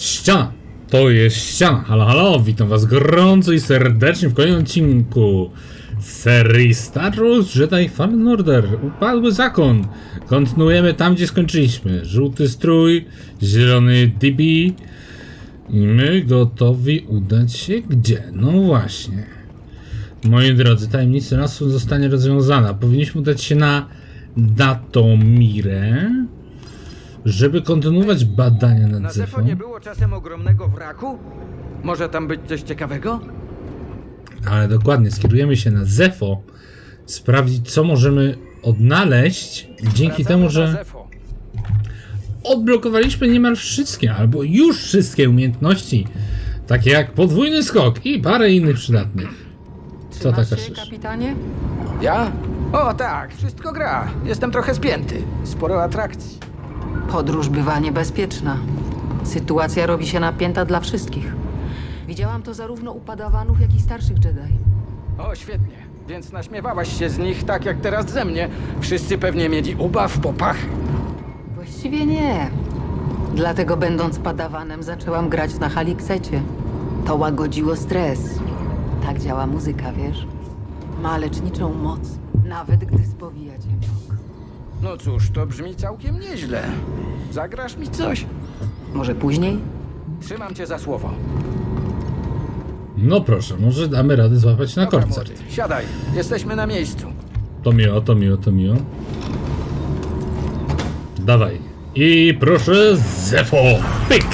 Ściana! To jest ściana. Halo, halo, witam was gorąco i serdecznie w kolejnym odcinku serii Star Wars Jedi Fallen Order. Upadły zakon. Kontynuujemy tam, gdzie skończyliśmy. Żółty strój, zielony DB. I my gotowi udać się gdzie? No właśnie. Moi drodzy, tajemnica lasu zostanie rozwiązana. Powinniśmy udać się na Datomirę, żeby kontynuować badania Na nad Zefo Zefą. nie było czasem ogromnego wraku? Może tam być coś ciekawego? Ale dokładnie, skierujemy się na Zefo, sprawdzić co możemy odnaleźć dzięki Wracamy temu, na że Zefo. odblokowaliśmy niemal wszystkie, albo już wszystkie umiejętności, takie jak podwójny skok i parę innych przydatnych. Co Trzymasz taka się, szysz? kapitanie? Ja? O tak, wszystko gra. Jestem trochę spięty. Sporo atrakcji. Podróż bywa niebezpieczna. Sytuacja robi się napięta dla wszystkich. Widziałam to zarówno u padawanów, jak i starszych Jedi. O, świetnie. Więc naśmiewałaś się z nich tak jak teraz ze mnie. Wszyscy pewnie mieli ubaw, popachy. Właściwie nie. Dlatego będąc padawanem zaczęłam grać na haliksecie. To łagodziło stres. Tak działa muzyka, wiesz? Ma leczniczą moc, nawet gdy spowija cię mrok. No cóż, to brzmi całkiem nieźle. Zagrasz mi coś? Może później? Trzymam cię za słowo. No proszę, może damy radę złapać na Dobra, koncert. młody, Siadaj, jesteśmy na miejscu. To miło, to miło, to miło. Dawaj. I proszę Zefo. Pyk.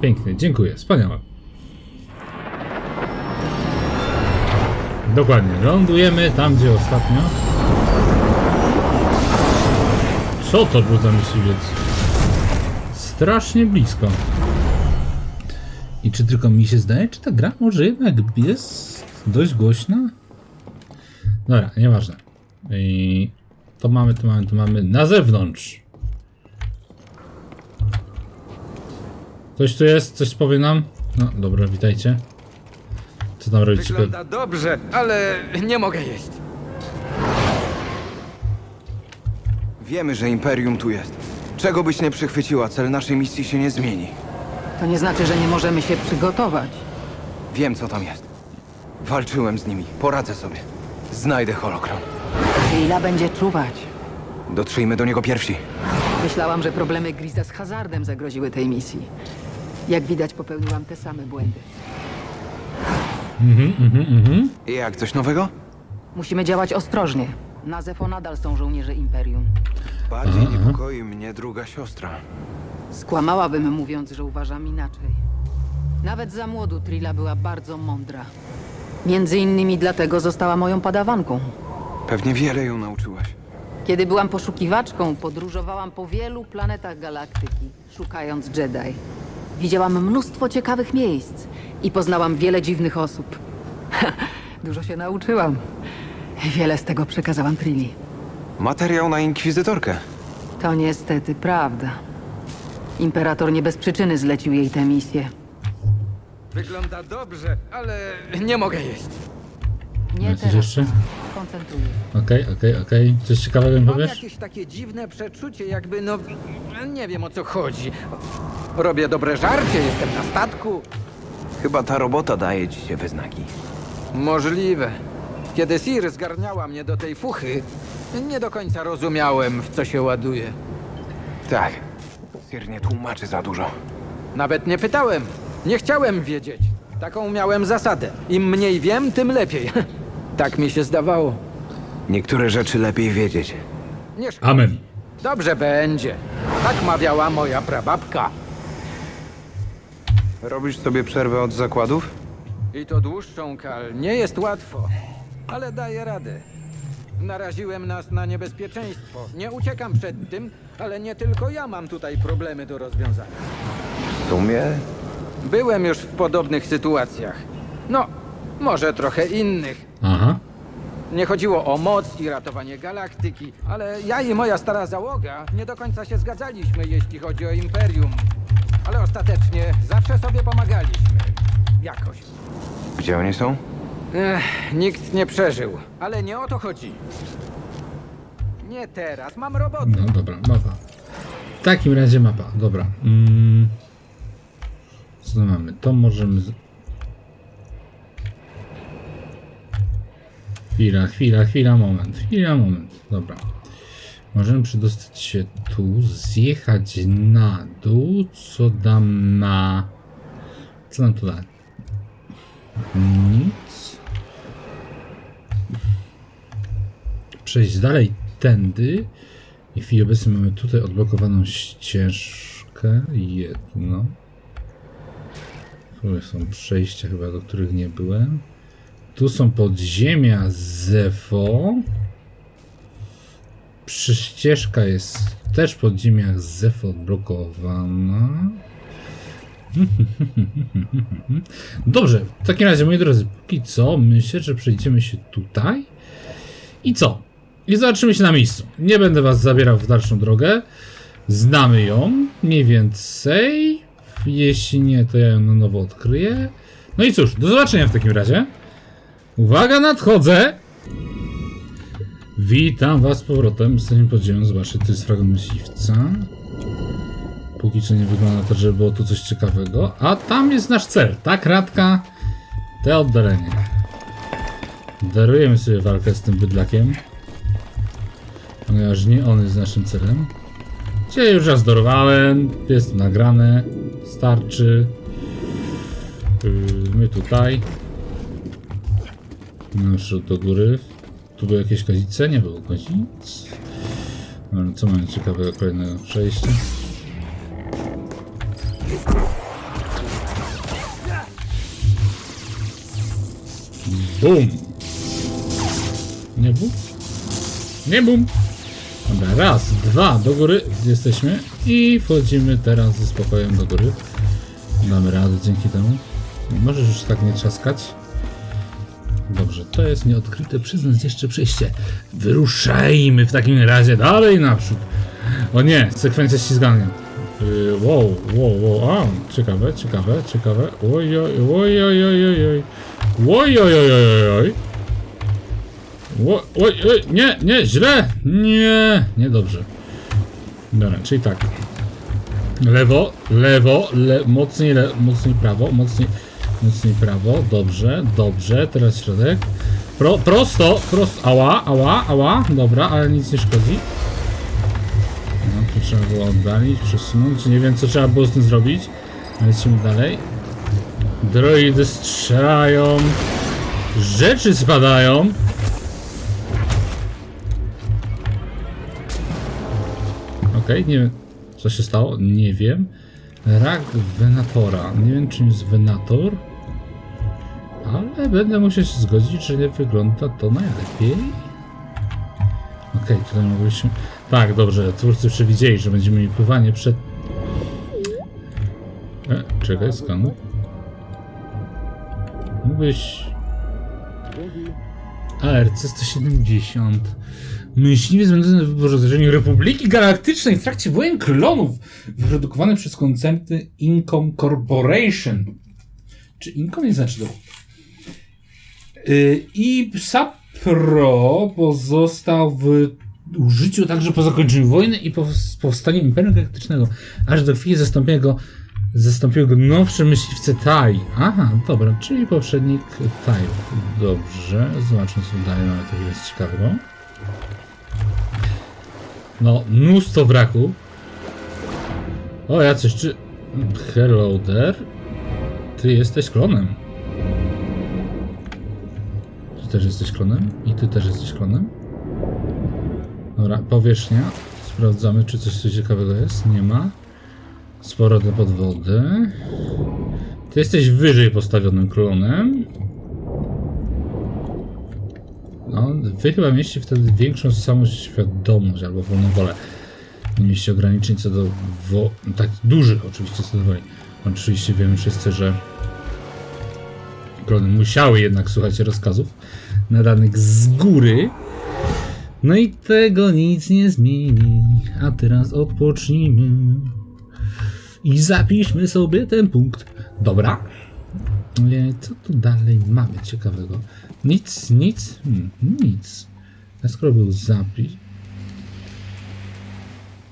Pięknie, dziękuję, wspaniałe. Dokładnie, lądujemy tam, gdzie ostatnio. Co to był za myśliwiec? Strasznie blisko. I czy tylko mi się zdaje, czy ta gra może jednak jest dość głośna? Dobra, nieważne. I to mamy, to mamy, to mamy na zewnątrz. Ktoś tu jest? Coś powie nam? No, dobra, witajcie. Co tam robicie? Wygląda dobrze, ale nie mogę jeść. Wiemy, że Imperium tu jest. Czego byś nie przychwyciła, cel naszej misji się nie zmieni. To nie znaczy, że nie możemy się przygotować. Wiem, co tam jest. Walczyłem z nimi, poradzę sobie. Znajdę holokron. Ila będzie czuwać. Dotrzyjmy do niego pierwsi. Myślałam, że problemy Griza z hazardem zagroziły tej misji. Jak widać, popełniłam te same błędy. I jak, coś nowego? Musimy działać ostrożnie. Na Zefo nadal są żołnierze Imperium. Bardziej niepokoi mnie druga siostra. Skłamałabym mówiąc, że uważam inaczej. Nawet za młodu Trilla była bardzo mądra. Między innymi dlatego została moją padawanką. Pewnie wiele ją nauczyłaś. Kiedy byłam poszukiwaczką, podróżowałam po wielu planetach galaktyki, szukając Jedi. Widziałam mnóstwo ciekawych miejsc i poznałam wiele dziwnych osób. Dużo się nauczyłam. Wiele z tego przekazałam Trilli. Materiał na inkwizytorkę. To niestety prawda. Imperator nie bez przyczyny zlecił jej tę misję. Wygląda dobrze, ale nie mogę jeść. Nie Coś teraz. jeszcze? Koncentruję. Okej, okej, okej. Coś ciekawego mi Mam powiesz? jakieś takie dziwne przeczucie, jakby no... Nie wiem o co chodzi. Robię dobre żarcie, jestem na statku. Chyba ta robota daje ci się we znaki. Możliwe. Kiedy Sir zgarniała mnie do tej fuchy, nie do końca rozumiałem, w co się ładuje. Tak. Sir nie tłumaczy za dużo. Nawet nie pytałem. Nie chciałem wiedzieć. Taką miałem zasadę. Im mniej wiem, tym lepiej. tak mi się zdawało. Niektóre rzeczy lepiej wiedzieć. Nie szkodzi. Amen. Dobrze będzie. Tak mawiała moja prababka. Robisz sobie przerwę od zakładów? I to dłuższą, Kal. Nie jest łatwo, ale daję radę. Naraziłem nas na niebezpieczeństwo. Nie uciekam przed tym, ale nie tylko ja mam tutaj problemy do rozwiązania. W sumie Byłem już w podobnych sytuacjach. No, może trochę innych. Aha. Nie chodziło o moc i ratowanie galaktyki, ale ja i moja stara załoga nie do końca się zgadzaliśmy, jeśli chodzi o Imperium. Ale ostatecznie zawsze sobie pomagaliśmy. Jakoś. Gdzie oni są? Ech, nikt nie przeżył, ale nie o to chodzi. Nie teraz, mam robotę. No dobra, mowa. W takim razie mapa, dobra. Mm. Co tu mamy? To możemy... z- Chwila, chwila, chwila, moment, chwila, moment. Dobra. Możemy przedostać się tu, zjechać na dół, co dam na... Co nam to da? Nic. Przejść dalej tędy. I w chwili obecnej mamy tutaj odblokowaną ścieżkę. Jedno. Tu są przejścia chyba, do których nie byłem. Tu są podziemia Zefo. Przy ścieżka jest też w podziemiach Zefo odblokowana. Dobrze, w takim razie, moi drodzy, póki co myślę, że przejdziemy się tutaj. I co? I zobaczymy się na miejscu. Nie będę was zabierał w dalszą drogę. Znamy ją mniej więcej. Jeśli nie, to ja ją na nowo odkryję. No i cóż, do zobaczenia w takim razie. Uwaga, nadchodzę! Witam was z powrotem. Jesteśmy podziemem. Zobaczcie, to jest fragment myśliwca. Póki co nie wygląda to, żeby było tu coś ciekawego. A tam jest nasz cel. Ta kratka, te oddalenie. Darujemy sobie walkę z tym bydlakiem. Ponieważ nie on jest naszym celem. Cię już raz dorwałem. Jest nagrane. Starczy. Yy, My tutaj. Już do góry. Tu były jakieś kozice? Nie było kozic. No, co mamy ciekawego kolejnego przejścia? Bum! Nie bum? Nie bum! Dobra, raz, dwa, do góry jesteśmy i wchodzimy teraz ze spokojem do góry. Damy radę dzięki temu. Możesz już tak nie trzaskać. Dobrze, to jest nieodkryte przez nas jeszcze przejście. Wyruszajmy w takim razie dalej naprzód. O nie, sekwencja ścigania. Yy, wow, wow, wow, a, ciekawe, ciekawe, ciekawe. Oj, oj, oj, oj, oj, oj, oj. Oj, oj, oj, oj, oj. Oj, oj, oj, nie, nie, źle. Nie, niedobrze. Dobra, czyli tak. Lewo, lewo, le, mocniej, le, mocniej prawo, mocniej, mocniej prawo, dobrze, dobrze, teraz środek. Pro, prosto, prosto, ała, ała, ała, dobra, ale nic nie szkodzi. No, tu trzeba było oddalić, przesunąć, nie wiem co trzeba było z tym zrobić. Lecimy dalej. Droidy strzelają, rzeczy spadają. Okej, nie wiem co się stało, nie wiem. Rak Venatora, nie wiem czym jest Venator. Ale będę musiał się zgodzić, że nie wygląda to najlepiej. Okej, tutaj mogliśmy... Tak, dobrze, twórcy przewidzieli, że będziemy mieli pływanie przed... E, czekaj, skanu. Mógłbyś... ARC 170. Myśliwiec będący w wyposażeniu Republiki Galaktycznej w trakcie wojen klonów, wyprodukowany przez koncerny Incom Corporation. Czy Incom nie znaczy to? Yy, I Sapro pozostał w użyciu także po zakończeniu wojny i po powstaniu Imperium Galaktycznego, aż do chwili zastąpienia go Zastąpił go nowsze myśliwce Tai. Aha, dobra, czyli poprzednik Tajów. Dobrze, zobaczmy co dalej to jest ciekawego. No, mnóstwo braku. O, jacyś czy... Hello there. Ty jesteś klonem. Ty też jesteś klonem? I ty też jesteś klonem? Dobra, powierzchnia. Sprawdzamy, czy coś tu ciekawego jest. Nie ma. Sporo do podwody. Ty jesteś wyżej postawionym klonem. No, wy chyba mieliście wtedy większą samoświadomość albo wolną wolę. Nie mieliście ograniczeń co do wo- tak dużych oczywiście co do woli. Oczywiście wiemy wszyscy, że klony musiały jednak słuchać rozkazów nadanych z góry. No i tego nic nie zmieni. A teraz odpocznijmy. I zapiszmy sobie ten punkt. Dobra. E, Co tu dalej mamy ciekawego? Nic, nic, hmm, nic. A skoro był zapis.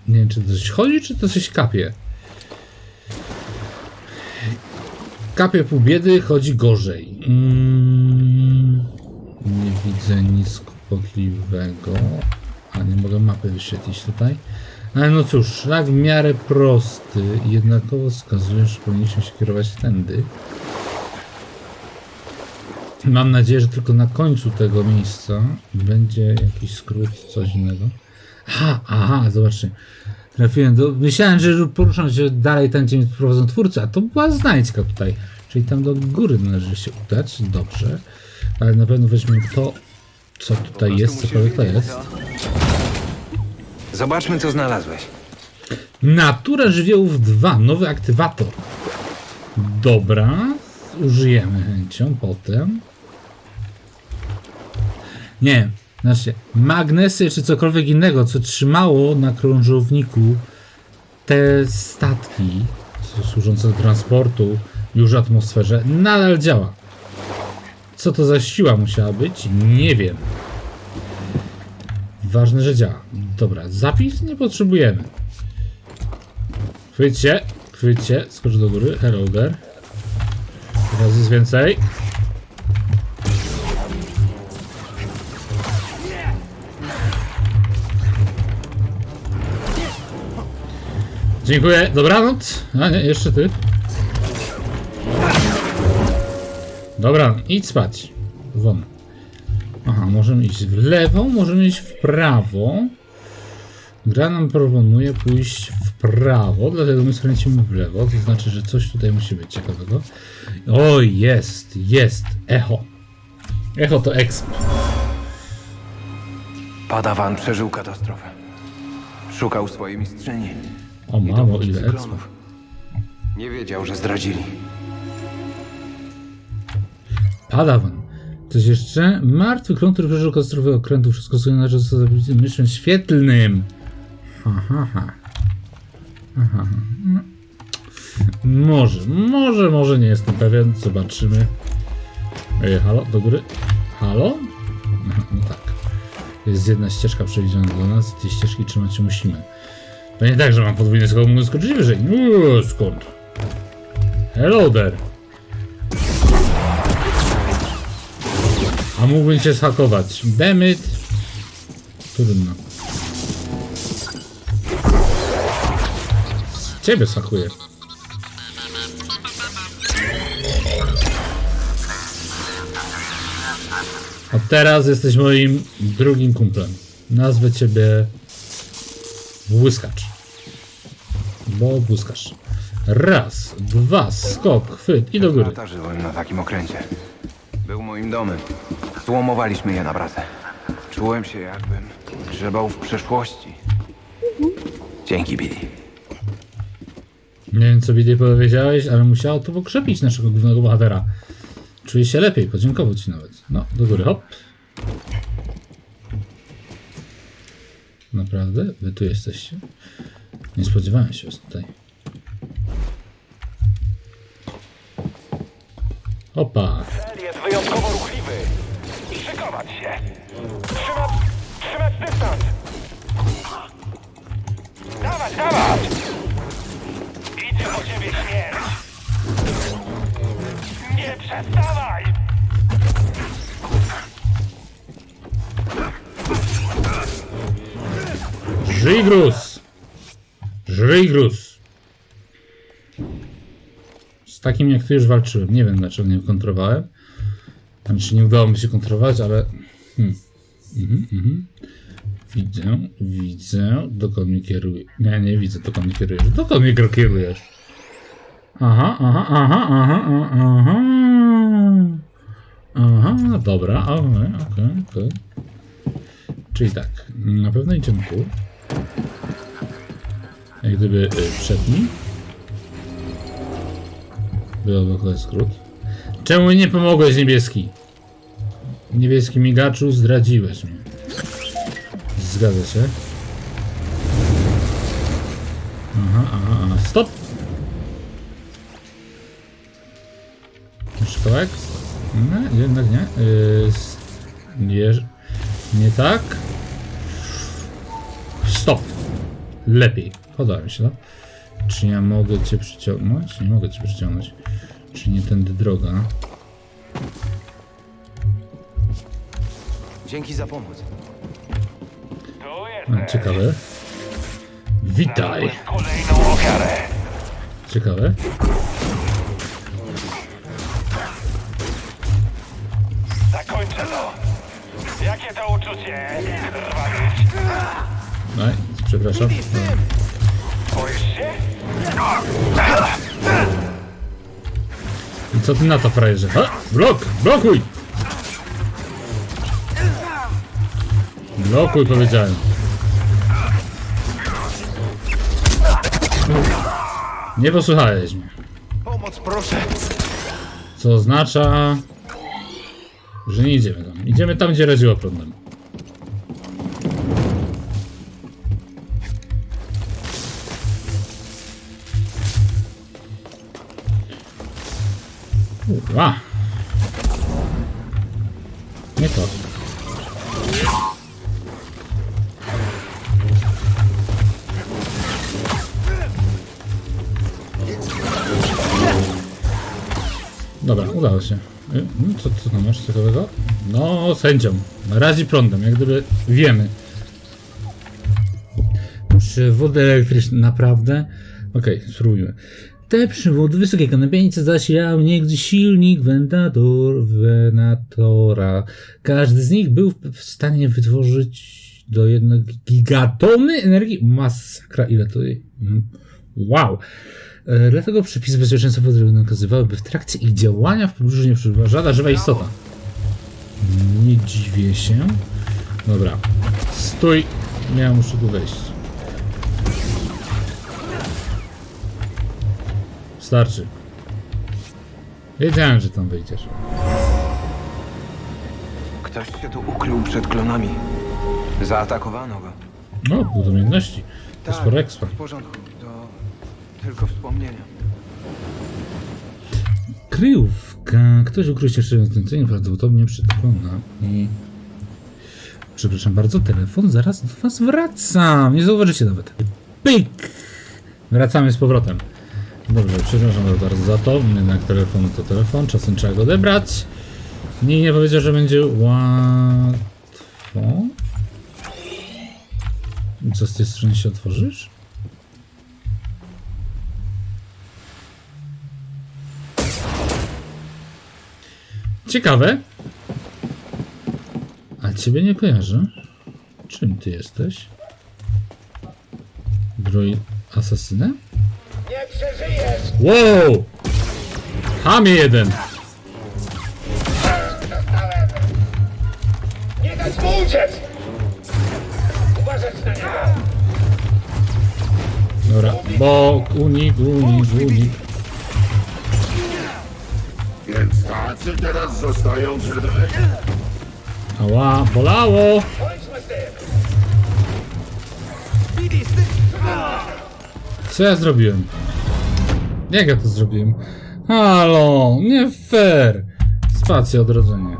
Nie wiem, czy to coś chodzi, czy to coś kapie. Kapie pół biedy, chodzi gorzej. Mm, nie widzę nic kłopotliwego. A nie mogę mapy wyświetlić tutaj. Ale no cóż, szlak w miarę prosty. Jednakowo wskazuje, że powinniśmy się kierować tędy. Mam nadzieję, że tylko na końcu tego miejsca będzie jakiś skrót, coś innego. Aha, aha, zobaczcie. Trafiłem do... Myślałem, że poruszam się dalej tam, gdzie mnie prowadzą twórcy, a to była znajdźka tutaj. Czyli tam do góry należy się udać. Dobrze. Ale na pewno weźmy to, co tutaj jest, cokolwiek to jest. Zobaczmy, co znalazłeś. Natura żywiołów 2, nowy aktywator. Dobra, użyjemy chęcią potem. Nie, znaczy magnesy czy cokolwiek innego, co trzymało na krążowniku te statki służące do transportu już w atmosferze, nadal działa. Co to za siła musiała być? Nie wiem. Ważne, że działa. Dobra, zapis nie potrzebujemy. Chwyć się, chwyć się, skocz do góry. Hello there. Teraz jest więcej. Dziękuję, dobranoc. A nie, jeszcze ty. Dobra, idź spać. Won. Możemy iść w lewo, możemy iść w prawo. Gra nam proponuje pójść w prawo, dlatego my skręcimy w lewo. To znaczy, że coś tutaj musi być ciekawego. O, jest, jest. Echo. Echo to exp. Padawan przeżył katastrofę. Szukał swojej mistrzyni. O, dowódcy ile cyklonów. Nie wiedział, że zdradzili. Padawan. Coś jeszcze? Martwy klon, który przeżył katastrofę okrętu. Wszystko co należy zostać zabity myszem świetlnym. Ha, ha, ha. Aha. No. Może, może, może nie jestem pewien. Zobaczymy. Ej, halo, do góry. Halo? No tak. Jest jedna ścieżka przewidziana dla nas i tej ścieżki trzymać się musimy. To nie tak, że mam podwójny skok, mogę skoczyć wyżej. No, skąd? Hello there. A mógłbym się schakować. Demyt. Trudno. Ciebie schakuję. A teraz jesteś moim drugim kumplem. Nazwę ciebie Błyskacz. Bo błyskasz. Raz, dwa, skok, chwyt i do góry. Żyłem na takim okręcie. Był moim domem. Złomowaliśmy je na pracę. Czułem się jakbym grzebał w przeszłości. Dzięki, Billy. Nie wiem, co Billy powiedziałeś, ale musiało to pokrzepić naszego głównego bohatera. Czuję się lepiej, podziękował ci nawet. No, do góry, hop. Naprawdę? Wy tu jesteście? Nie spodziewałem się was tutaj. Opa. Cel jest wyjątkowo dystans. Dawać, dawać! Idzie po ciebie śmierć. Nie przestawaj! Żyj gruz! Żyj gruz! Z takim jak ty już walczyłem. Nie wiem dlaczego nie kontrowałem. Znaczy nie udało mi się kontrować, ale... Hmm. Mhm, mhm. Widzę, widzę. Dokąd mnie kieruje? Nie, nie widzę, dokąd mnie kierujesz. Dokąd mnie kierujesz? Aha, aha, aha, aha, aha, aha. Aha, dobra, okej, okej, okej. Czyli tak, na pewno idziemy tu. Jak gdyby y, przed nim. Byłoby to skrót. Czemu nie pomogłeś niebieski? Niebieski migaczu, zdradziłeś mnie. Zgadza się. Aha, aha, aha. Stop! Kawałek? Nie, jednak nie. Yy, nie, nie tak. Stop. lepiej. Podoba mi się to. Czy ja mogę cię przyciągnąć? Nie mogę cię przyciągnąć. Czy nie tędy droga? Dzięki za pomoc. Jesteś. ciekawe. Witaj. Kolejną ofiarę. Ciekawe. Zakończę to. Jakie to uczucie? Krwawić. No, przepraszam. Boisz się? I co ty na to, frajerze? Ha! Blok! Blokuj! Blokuj, powiedziałem. Nie posłuchałeś mnie. Pomoc, proszę. Co oznacza, że nie idziemy tam. Idziemy tam, gdzie radziło prądem. Kurwa. Nie to. Dobra, udało się. Y, mm, Co, co tam masz ciekawego? No, sędzią. Razi prądem, jak gdyby wiemy. Przewody elektryczne, naprawdę? Okej, spróbujmy. Te przewody wysokiej kanapienicy zasilały niegdyś silnik wendator, wenatora. Każdy z nich był w stanie wytworzyć do jednego gigatony energii. Masakra, ile to jest? Mm. Wow. E, Dlatego przepisy bezpieczeństwa podróży nakazywały, by w trakcie ich działania w podróży nie przebywa żadna żywa istota. Nie dziwię się. Dobra. Stój. Ja muszę tu wejść. Starczy. Wiedziałem, że tam wyjdziesz. Ktoś się tu ukrył przed klonami. Zaatakowano go. No, pół umiejętności. To sporo ekstra. w porządku. Tylko wspomnienia. Kryjówka. Ktoś ukrył się tym prawdopodobnie przed klonami. Przepraszam bardzo, telefon zaraz do was wracam. Nie zauważycie nawet. Pyk! Wracamy z powrotem. Dobrze, przepraszam bardzo za to. Jednak telefon to telefon, czasem trzeba go odebrać. Nikt nie powiedział, że będzie łatwo. I Co z tej strony się otworzysz? Ciekawe. A ciebie nie kojarzę. Czym ty jesteś? Droid asasynem? Nie przeżyjesz! Wow! Hamie jeden! Nie dać mu uciec! Uważać na niego! Dobra, bok, unik, unik, unik. Więc tacy teraz zostają Jedi? Ała, bolało! Co ja zrobiłem? Jak ja to zrobiłem? Halo, nie fair! Spacja odrodzenie.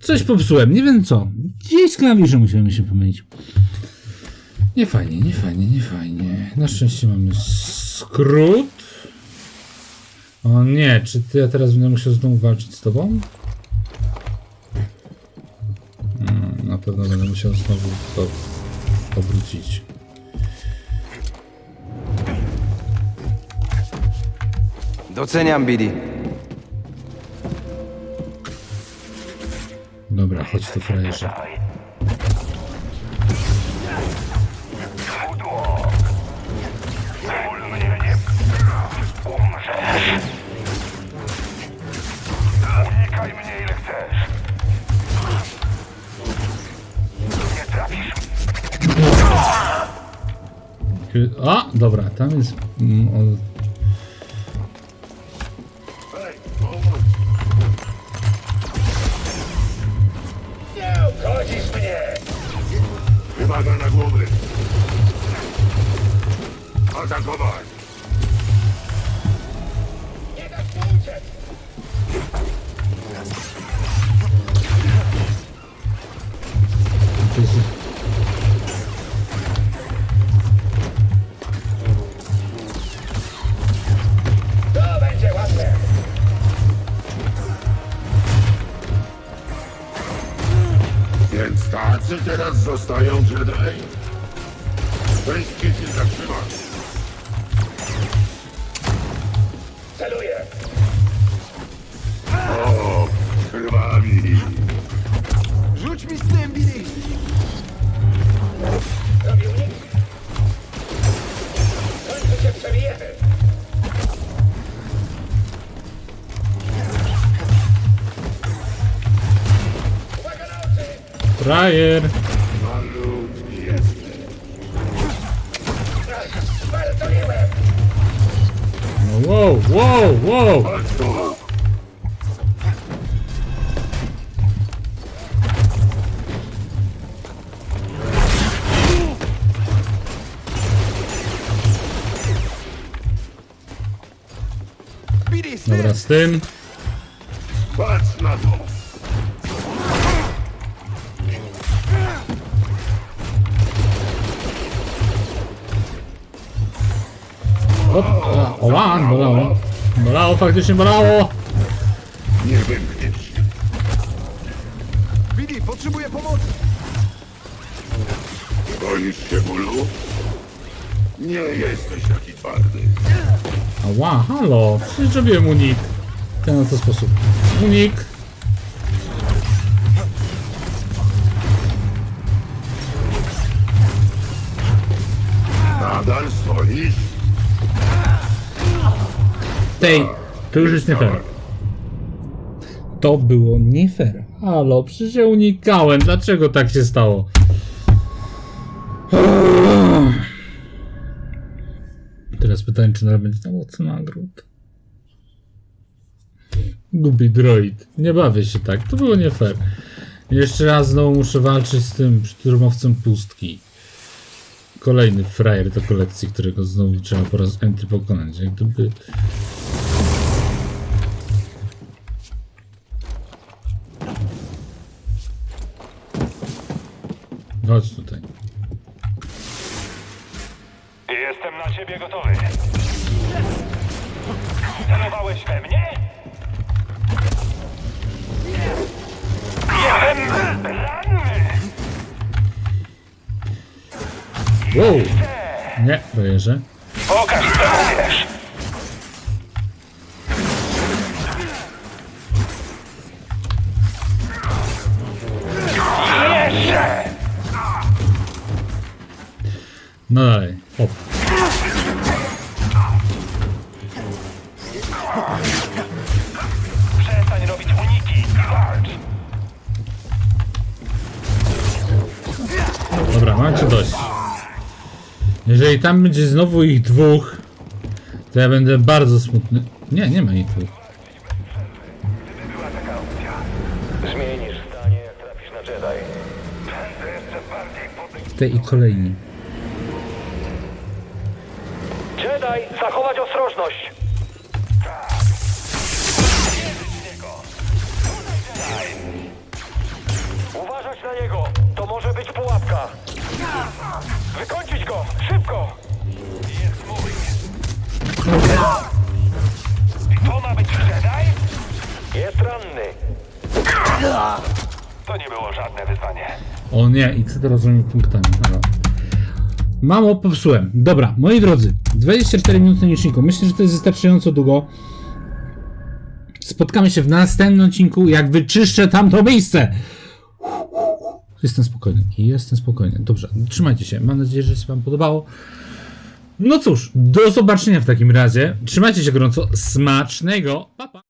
Coś popsułem, nie wiem co. Gdzieś klawisze musiałem się pomylić. Nie fajnie, nie fajnie, nie fajnie. Na szczęście mamy skrót. O nie, czy ty ja teraz będę musiał znowu walczyć z tobą? Mm, Na pewno będę musiał znowu to powrócić. Doceniam, Billy. Dobra, chodź tu frajerze. Unikaj mnie ile chcesz! A, dobra, tam jest. Mm, To będzie łatwe. Więc tacy teraz zostają Frajer! Malutki jesteś. Walczyłem! No wow, wow, wow! Chodź tu. Billy, z Dobra, z tym. Faktycznie bolało! Nie wymkniesz się. Billy, potrzebuję pomocy! Boisz się bólu? Nie jesteś taki twardy. Ała, halo, przecież zrobiłem unik. Ten oto sposób. Unik. Nadal stoisz? Tej, to już jest nie fair. To było nie fair. Halo, przecież ja unikałem. Dlaczego tak się stało? Teraz pytanie, czy nadal będzie tam mocy nagród. Gubi droid. Nie bawię się tak. To było nie fair. Jeszcze raz znowu muszę walczyć z tym szturmowcem pustki. Kolejny frajer do kolekcji, którego znowu trzeba po raz entry pokonać. Jak gdyby... Chodź tutaj. Jestem na ciebie gotowy. Celowałeś we mnie? Jestem ranny! Wow! Nie, bojerze. Pokaż, co umiesz. No dalej. Hop. Przestań robić uniki walcz. Dobra, macie dość. Jeżeli tam będzie znowu ich dwóch, to ja będę bardzo smutny. Nie, nie ma ich dwóch. Była taka opcja. Zmienisz zdanie, jak trafisz na Jedi. Będę jeszcze bardziej podejść. Te i kolejni. Wykończyć go! Szybko! Jest mój! To ma być Jedi? Jest ranny! To nie było żadne wyzwanie. O nie, chcę to rozumiem punktami. Dobra. Mamo, popsułem. Dobra, moi drodzy, 24 minuty liczniku. Myślę, że to jest wystarczająco długo. Spotkamy się w następnym odcinku, jak wyczyszczę tamto miejsce. Jestem spokojny. Jestem spokojny. Dobrze, trzymajcie się. Mam nadzieję, że się Wam podobało. No cóż, do zobaczenia w takim razie. Trzymajcie się gorąco. Smacznego. Pa, pa.